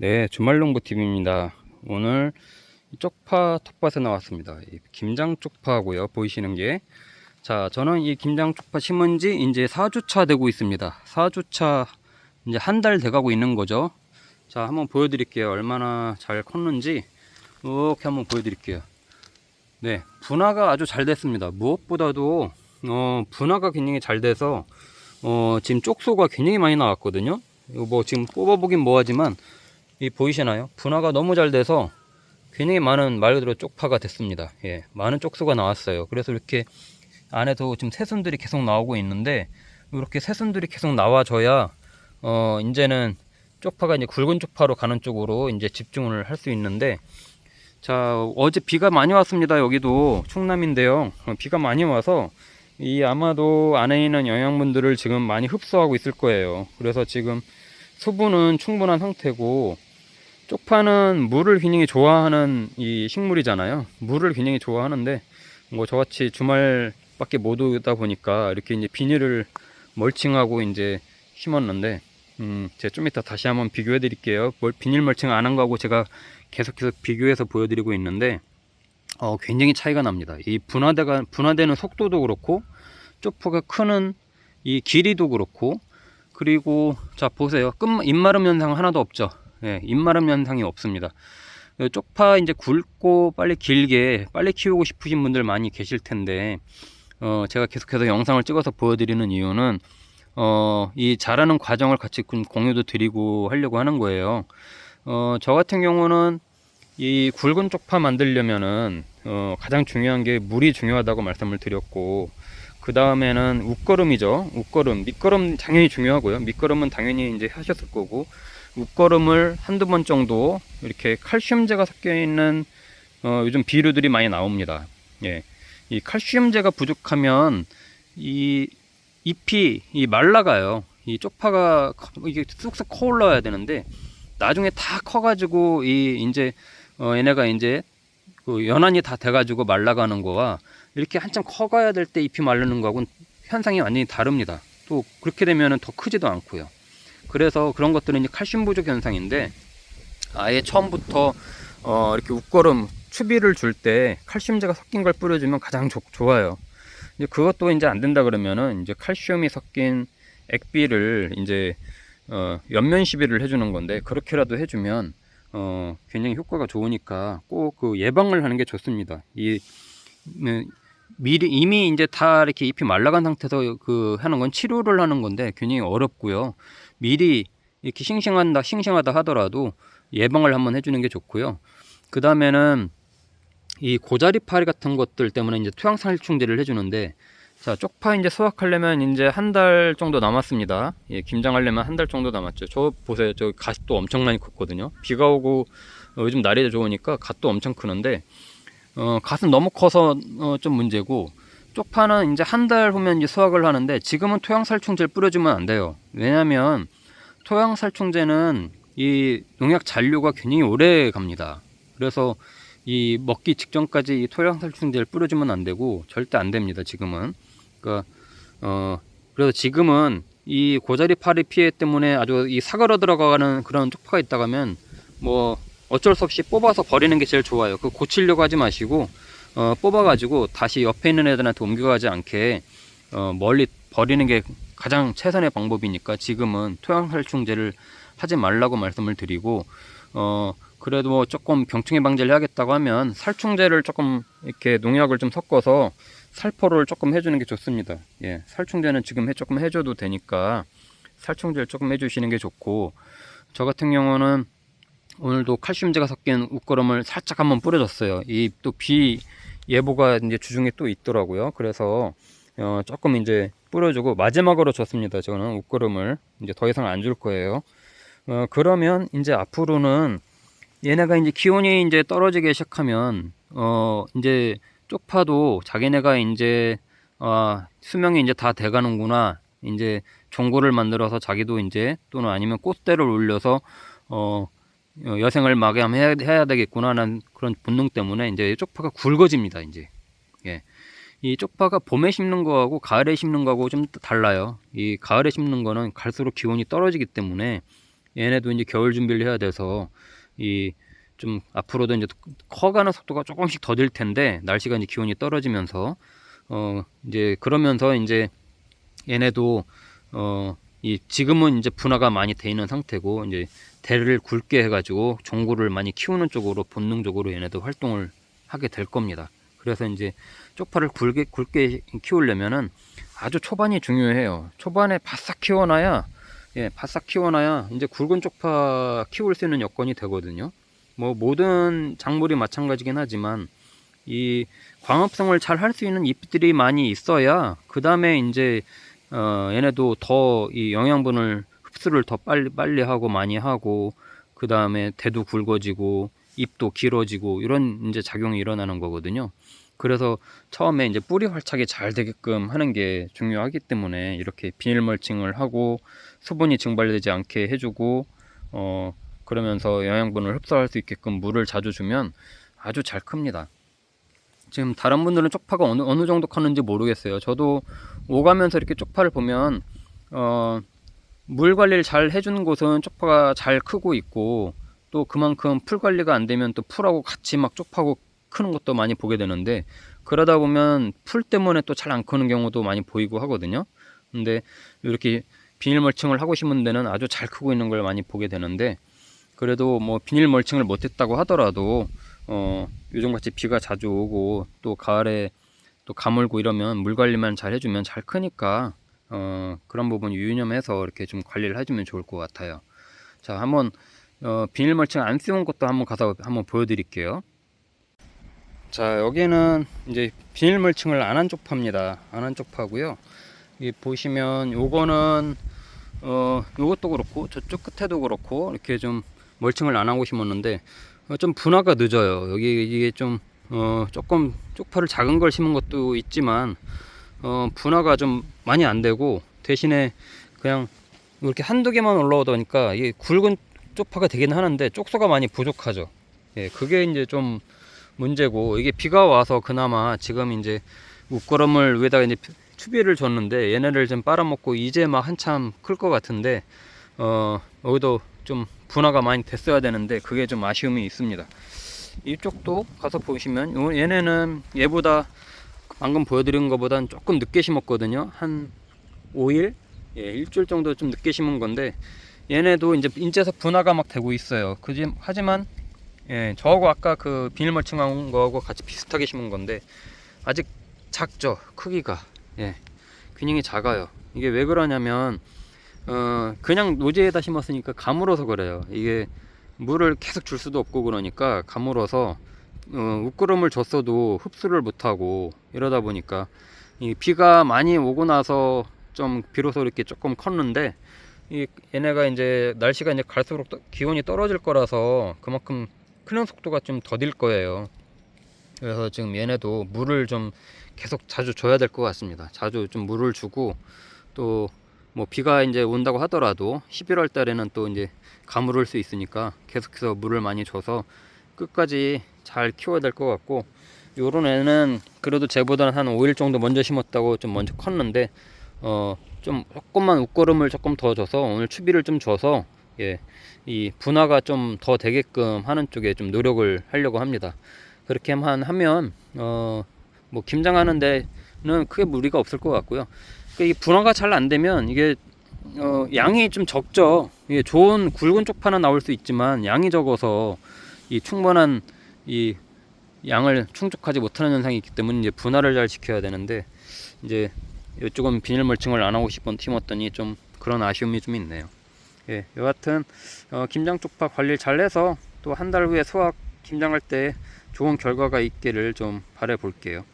네, 주말농부TV입니다. 오늘 쪽파 텃밭에 나왔습니다. 이 김장 쪽파고요. 보이시는 게. 자, 저는 이 김장 쪽파 심은 지 이제 4주차 되고 있습니다. 4주차 이제 한 달 돼가고 있는 거죠. 자, 한번 보여드릴게요. 얼마나 잘 컸는지 이렇게 한번 보여드릴게요. 네, 분화가 아주 잘 됐습니다. 무엇보다도 어, 분화가 굉장히 잘 돼서 어, 지금 쪽소가 굉장히 많이 나왔거든요. 이거 뭐 지금 뽑아보긴 뭐하지만 이 보이시나요? 분화가 너무 잘 돼서 굉장히 많은 말 그대로 쪽파가 됐습니다. 예, 많은 쪽수가 나왔어요. 그래서 이렇게 안에도 지금 새순들이 계속 나오고 있는데 이렇게 새순들이 계속 나와줘야 어 이제는 쪽파가 이제 굵은 쪽파로 가는 쪽으로 이제 집중을 할 수 있는데 자 어제 비가 많이 왔습니다. 여기도 충남인데요. 어, 비가 많이 와서 이 아마도 안에 있는 영양분들을 지금 많이 흡수하고 있을 거예요. 그래서 지금 수분은 충분한 상태고 쪽파는 물을 굉장히 좋아하는 이 식물이잖아요. 물을 굉장히 좋아하는데 뭐 저같이 주말밖에 못 오다 보니까 이렇게 이제 비닐을 멀칭하고 이제 심었는데 음, 제가 좀 이따 다시 한번 비교해 드릴게요. 뭘 비닐 멀칭 안 한 거하고 제가 계속 해서 비교해서 보여드리고 있는데 어, 굉장히 차이가 납니다. 이 분화대가 분화되는 속도도 그렇고 쪽파가 크는 이 길이도 그렇고 그리고 자 보세요. 끝 입마름 현상 하나도 없죠. 예, 입마름 현상이 없습니다. 그 쪽파 이제 굵고 빨리 길게 빨리 키우고 싶으신 분들 많이 계실 텐데 어, 제가 계속해서 영상을 찍어서 보여드리는 이유는 어, 이 자라는 과정을 같이 좀 공유도 드리고 하려고 하는 거예요. 어, 저 같은 경우는 이 굵은 쪽파 만들려면은 어, 가장 중요한 게 물이 중요하다고 말씀을 드렸고 그 다음에는 웃거름이죠. 웃거름, 밑거름 당연히 중요하고요. 밑거름은 당연히 이제 하셨을 거고 웃거름을 한두 번 정도 이렇게 칼슘제가 섞여 있는 어, 요즘 비료들이 많이 나옵니다. 예. 이 칼슘제가 부족하면 이 잎이 이 말라가요. 이 쪽파가 커- 이게 쑥쑥 커 올라와야 되는데 나중에 다 커가지고 이 이제 어 얘네가 이제 그 연한이 다 돼가지고 말라가는 거와 이렇게 한참 커가야 될 때 잎이 마르는 거하고는 현상이 완전히 다릅니다. 또 그렇게 되면은 더 크지도 않고요. 그래서 그런 것들은 이제 칼슘 부족 현상인데 아예 처음부터 어 이렇게 웃거름 추비를 줄 때 칼슘제가 섞인 걸 뿌려주면 가장 좋- 좋아요. 이제 그것도 이제 안 된다 그러면은 이제 칼슘이 섞인 액비를 이제 어 연면 시비를 해주는 건데 그렇게라도 해주면 어 굉장히 효과가 좋으니까 꼭 그 예방을 하는 게 좋습니다. 이 음, 미리 이미 이제 다 이렇게 잎이 말라간 상태에서 그 하는 건 치료를 하는 건데 굉장히 어렵고요. 미리 이렇게 싱싱한다 싱싱하다 하더라도 예방을 한번 해주는 게 좋고요. 그 다음에는 이 고자리 파리 같은 것들 때문에 이제 토양살충제를 해주는데 자 쪽파 이제 수확하려면 이제 한 달 정도 남았습니다. 예, 김장하려면 한 달 정도 남았죠. 저 보세요, 저 갓도 엄청 많이 컸거든요. 비가 오고 어, 요즘 날이 좋으니까 갓도 엄청 크는데 어, 갓은 너무 커서 어, 좀 문제고 쪽파는 이제 한 달 후면 이제 수확을 하는데 지금은 토양살충제를 뿌려주면 안 돼요. 왜냐하면 토양살충제는 이 농약 잔류가 굉장히 오래 갑니다. 그래서 이 먹기 직전까지 이 토양살충제를 뿌려주면 안 되고 절대 안 됩니다. 지금은 그러니까 어 그래서 지금은 이 고자리 파리 피해 때문에 아주 이 사가러 들어가는 그런 쪽파가 있다가 하면 뭐 어쩔 수 없이 뽑아서 버리는 게 제일 좋아요. 그 고치려고 하지 마시고 어 뽑아가지고 다시 옆에 있는 애들한테 옮겨가지 않게 어 멀리 버리는 게 가장 최선의 방법이니까 지금은 토양살충제를 하지 말라고 말씀을 드리고 어 그래도 뭐 조금 병충해 방지를 해야겠다고 하면 살충제를 조금 이렇게 농약을 좀 섞어서 살포를 조금 해주는 게 좋습니다. 예, 살충제는 지금 해, 조금 해줘도 되니까 살충제를 조금 해주시는 게 좋고 저 같은 경우는 오늘도 칼슘제가 섞인 웃거름을 살짝 한번 뿌려줬어요. 이 또 비 예보가 이제 주중에 또 있더라고요. 그래서 어, 조금 이제 뿌려주고 마지막으로 줬습니다. 저는 웃거름을 이제 더 이상 안 줄 거예요. 어, 그러면 이제 앞으로는 얘네가 이제 기온이 이제 떨어지기 시작하면 어 이제 쪽파도 자기네가 이제 어 수명이 이제 다 돼가는구나 이제 종고를 만들어서 자기도 이제 또는 아니면 꽃대를 올려서 어 어, 여생을 마감해야 해야 되겠구나라는 그런 본능 때문에 이제 쪽파가 굵어집니다 이제 예. 이 쪽파가 봄에 심는 거하고 가을에 심는 거하고 좀 달라요 이 가을에 심는 거는 갈수록 기온이 떨어지기 때문에 얘네도 이제 겨울 준비를 해야 돼서 이 좀 앞으로도 이제 커가는 속도가 조금씩 더딜 텐데 날씨가 이제 기온이 떨어지면서 어 이제 그러면서 이제 얘네도 어 이 지금은 이제 분화가 많이 돼 있는 상태고 이제 대를 굵게 해가지고 종구를 많이 키우는 쪽으로 본능적으로 얘네도 활동을 하게 될 겁니다. 그래서 이제 쪽파를 굵게 굵게 키우려면은 아주 초반이 중요해요. 초반에 바싹 키워놔야 예, 바싹 키워놔야 이제 굵은 쪽파 키울 수 있는 여건이 되거든요. 뭐 모든 작물이 마찬가지긴 하지만 이 광합성을 잘 할 수 있는 잎들이 많이 있어야 그 다음에 이제 어 얘네도 더 이 영양분을 흡수를 더 빨리 빨리 하고 많이 하고 그 다음에 대도 굵어지고 잎도 길어지고 이런 이제 작용이 일어나는 거거든요. 그래서 처음에 이제 뿌리 활착이 잘 되게끔 하는 게 중요하기 때문에 이렇게 비닐 멀칭을 하고 수분이 증발되지 않게 해주고 어 그러면서 영양분을 흡수할 수 있게끔 물을 자주 주면 아주 잘 큽니다. 지금 다른 분들은 쪽파가 어느 어느 정도 컸는지 모르겠어요. 저도 오가면서 이렇게 쪽파를 보면 어, 물 관리를 잘 해주는 곳은 쪽파가 잘 크고 있고 또 그만큼 풀 관리가 안 되면 또 풀하고 같이 막 쪽파고 크는 것도 많이 보게 되는데 그러다 보면 풀 때문에 또 잘 안 크는 경우도 많이 보이고 하거든요. 근데 이렇게 비닐 멀칭을 하고 심은 데는 아주 잘 크고 있는 걸 많이 보게 되는데 그래도 뭐 비닐 멀칭을 못했다고 하더라도 어 요즘같이 비가 자주 오고 또 가을에 또 가물고 이러면 물 관리만 잘 해주면 잘 크니까 어 그런 부분 유념해서 이렇게 좀 관리를 해주면 좋을 것 같아요. 자 한번 어 비닐 멀칭 안 씌운 것도 한번 가서 한번 보여드릴게요. 자 여기는 이제 비닐 멀칭을 안 한 쪽파입니다. 안 한 쪽파고요. 이 보시면 요거는 어 요것도 그렇고 저쪽 끝에도 그렇고 이렇게 좀 멀칭을 안 하고 심었는데 어, 좀 분화가 늦어요. 여기 이게 좀 어, 조금 쪽파를 작은 걸 심은 것도 있지만 어, 분화가 좀 많이 안 되고 대신에 그냥 이렇게 한두 개만 올라오다 보니까 이게 굵은 쪽파가 되긴 하는데 쪽수가 많이 부족하죠. 예, 그게 이제 좀 문제고 이게 비가 와서 그나마 지금 이제 웃거름을 위에다가 이제 추비를 줬는데 얘네를 좀 빨아먹고 이제 막 한참 클 것 같은데 어 여기도 좀 분화가 많이 됐어야 되는데 그게 좀 아쉬움이 있습니다. 이쪽도 가서 보시면 요 얘네는 얘보다 방금 보여드린 것보단 조금 늦게 심었거든요. 한 5일, 예, 일주일 정도 좀 늦게 심은 건데 얘네도 이제 인제서 분화가 막 되고 있어요. 그지 하지만 예, 저하고 아까 그 비닐 멀칭한 거하고 같이 비슷하게 심은 건데 아직 작죠 크기가 예 균형이 작아요 이게 왜 그러냐면 어 그냥 노지에다 심었으니까 가물어서 그래요 이게 물을 계속 줄 수도 없고 그러니까 가물어서 어, 웃구름을 줬어도 흡수를 못하고 이러다 보니까 이 비가 많이 오고 나서 좀 비로소 이렇게 조금 컸는데 이 얘네가 이제 날씨가 이제 갈수록 또 기온이 떨어질 거라서 그만큼 크는 속도가 좀 더딜 거예요. 그래서 지금 얘네도 물을 좀 계속 자주 줘야 될 것 같습니다. 자주 좀 물을 주고 또 뭐 비가 이제 온다고 하더라도 11월 달에는 또 이제 가물을 수 있으니까 계속해서 물을 많이 줘서 끝까지 잘 키워야 될 것 같고 요런 애는 그래도 쟤보다는 한 5일 정도 먼저 심었다고 좀 먼저 컸는데 어 좀 조금만 웃거름을 조금 더 줘서 오늘 추비를 좀 줘서 예, 이 분화가 좀 더 되게끔 하는 쪽에 좀 노력을 하려고 합니다. 그렇게만 하면 어 뭐 김장하는 데는 크게 무리가 없을 것 같고요. 그이 분화가 잘 안 되면 이게 어 양이 좀 적죠. 이게 좋은 굵은 쪽파는 나올 수 있지만 양이 적어서 이 충분한 이 양을 충족하지 못하는 현상이 있기 때문에 이제 분화를 잘 지켜야 되는데 이제 이쪽은 비닐 멀칭을 안 하고 싶은 팀었더니 좀 그런 아쉬움이 좀 있네요. 예, 여하튼 어, 김장 쪽파 관리를 잘 해서 또 한 달 후에 수확 김장할 때 좋은 결과가 있기를 좀 바래 볼게요.